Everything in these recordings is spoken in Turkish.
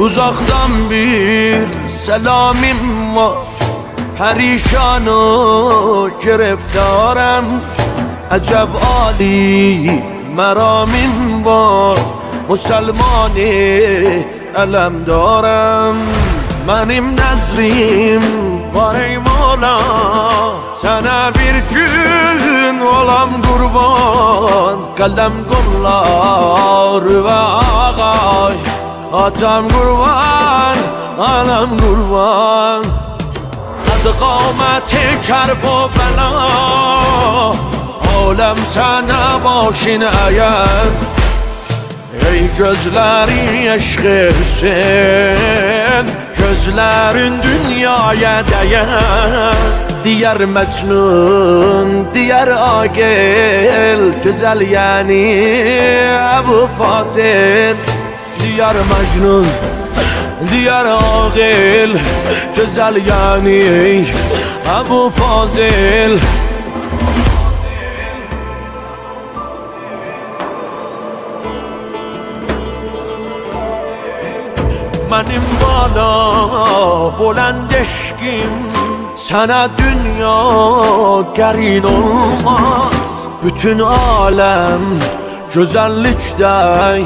Uzaktan bir selamim var Perişan و گرفتارم عجب عالی مرامیم var مسلمان علم دارم benim nezrim var ey Mola Sana bir gün olam kurban Kalem kollar ve ağay Atam kurban, anam kurban. Kadık kavmetin kerb o bela. Alem sana başını eğer. Ey gözleri eşki Gözlerin dünyaya değer. Diğer Mecnun, diğer Agil Güzel yani Ebu Fazil. Diğer Mecnun Diyar Agil Güzel yani Ebu Fazil. Benim bana buland eşkim Sana dünya gerin olmaz. Bütün alem güzellikte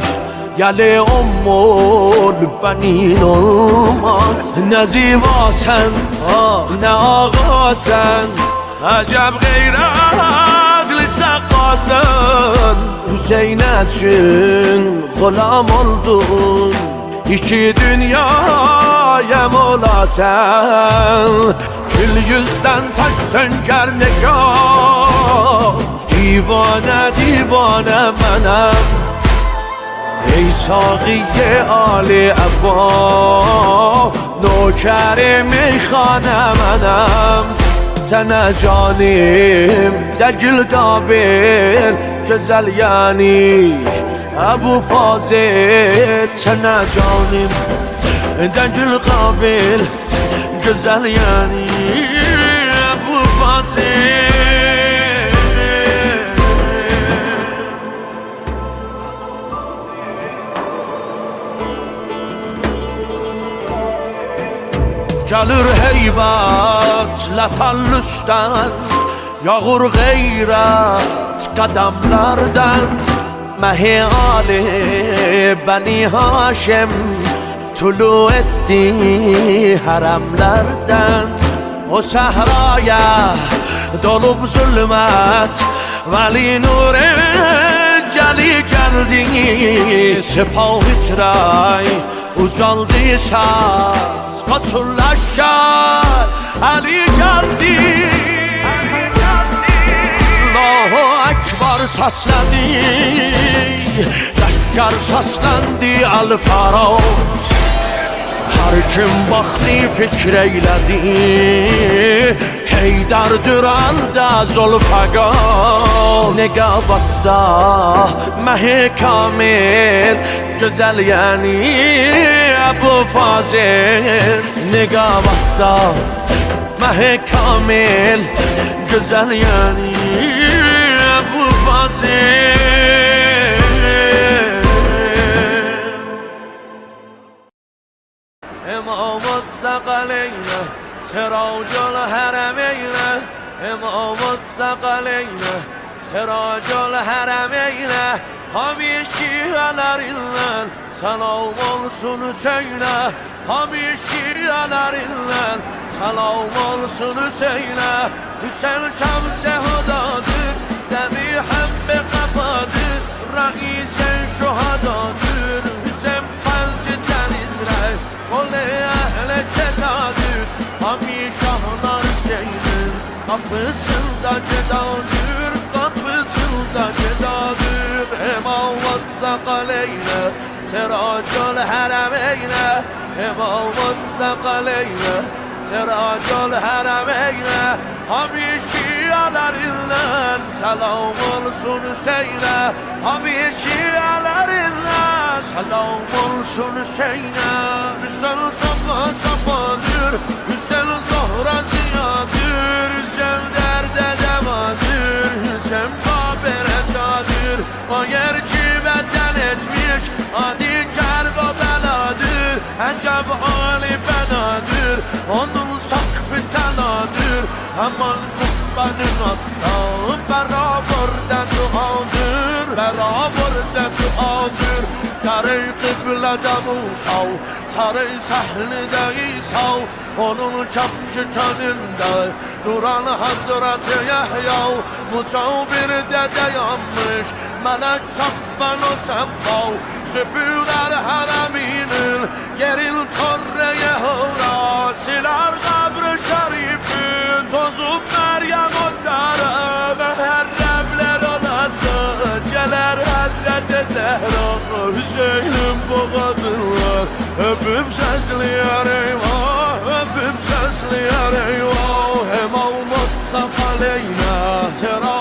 Yali ummul benin olmaz Ne ziva sen ah ne ağa sen. Acep gayretli sakasın Hüseyin için gulam oldun. İki dünyaya mola sen. Kül yüzden taç sönger negah Divane divane menem ای ساقی آل ابا نوکر میخانه منم سنه جانیم دجل قابل جزل یعنی ابو فاضل. سنه جانیم دجل قابل جزل یعنی ابو فاضل. Gelir heybetlə tallüsdən Yağır qeyrət qədəmlərdən Məhi Ali Bəni Haşim Tulu etdi hərəmlərdən O səhraya dolub zülmət Vəli nur cəli gəldi Sepah içray ucaldı saz Kaçırlaşar. Ali geldi. Allahu Ekber səslədiLəşkər səsləndi Əl-Faro Hər kim baxdı fikr eylədi Heydər dürəndə Zulfaqa Neqabatda Məhi kamil gözəl yəni bu fazil nega vaxta məh kamil gözəl yəni bu fazil امامت سقل اینا چرا و امامت سقل اینا چرا و Hami şialerinden selam olsun söyle Hami şialerinden selam olsun söyle Hüseyin şamse hudadır Demi hembe kapadır Reisen şuhadadır Hüseyin palcı tenizre Kole ehle cezadır. Hami şahlar Hüseyin'in Kapısında cedadır Seracul haremeyne Hema vazzak aleyne Seracul haremeyne Hami şialerinden Selam olsun Hüseyin'e Hami şialerinden Selam olsun Hüseyin'e Hüseyin safa safadır Hüseyin zahra ziyadır Hüseyin derde devadır Hüseyin Üç adi gəlib o bələdir Əcəb ali bənadır Onun sakbi tənadır Həmal qubbənin hatta. Bərabərdə duadır Bərabərdə duadır. Dərəy qiblədə Musav Sarıy səhnidə İsav. Onun kapşı kənində Duran Hazreti Yahyav Mucav bir dədə yanmış Melek saffan o seffa Süpürler hareminin Yeril korreye hura Siler kabri şerifin Tozup Meryem o sarı Meherremler oladı Geler Hazreti Zehra Hüseyin'in boğazı var Öpüp sesliyor eyvah Öpüp sesliyor eyvah. Hem olmazsa kaleyna Seraucul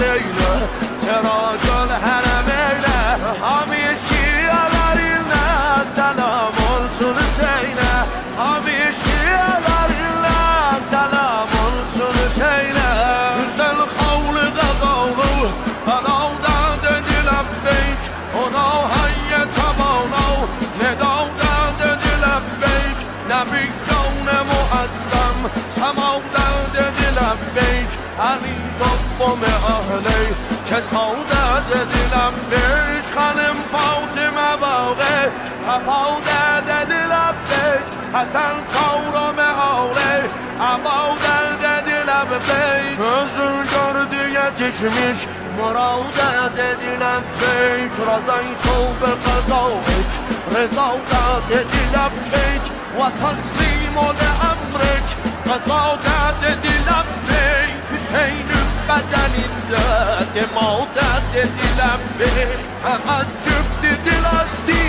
olmazsa kaleyna Seraucul heremeyne Hami şialarına Selam olsun Hüseyin'e Kesavda dedi lebbeyk Hanım Fatıma bağe Sefavda dedi lebbeyk Hasan Çavrame ağle Amavda dedi lebbeyk Özür gördü yetişmiş. Muravda dedi lebbeyk Razay tövbe kazavek Rezavda dedi lebbeyk Ve teslim ol emrek. Kazada dedi lebbeyk Hüseyin'in bedeninde Demavda dedi lebbeyk Teaccüp dedi laşti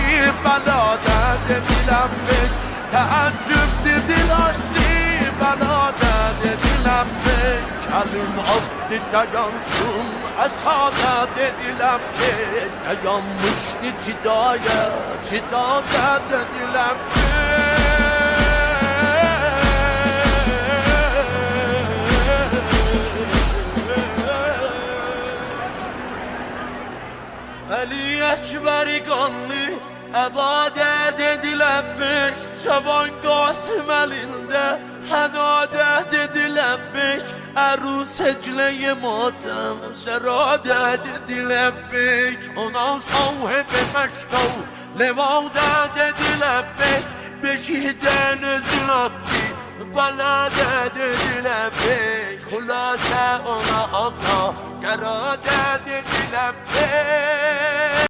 Belada dedi lebbeyk Teaccüp dedi laşti Belada dedi lebbeyk Kelim abdi dayansın Esada dedi lebbeyk Dayanmıştı cidaya Cidada dedi lebbeyk Ali Ekber qanlı Əbadət edilənmiş Çavan Qasım əlində Hədadət edilənmiş Ərus ecləyə matəm Səradət edilənmiş Ona sahib məşqav Levadət edilənmiş Beşikdən özün attı Baladet edilenmiş Hulasa ona ağla Geradet edilenmiş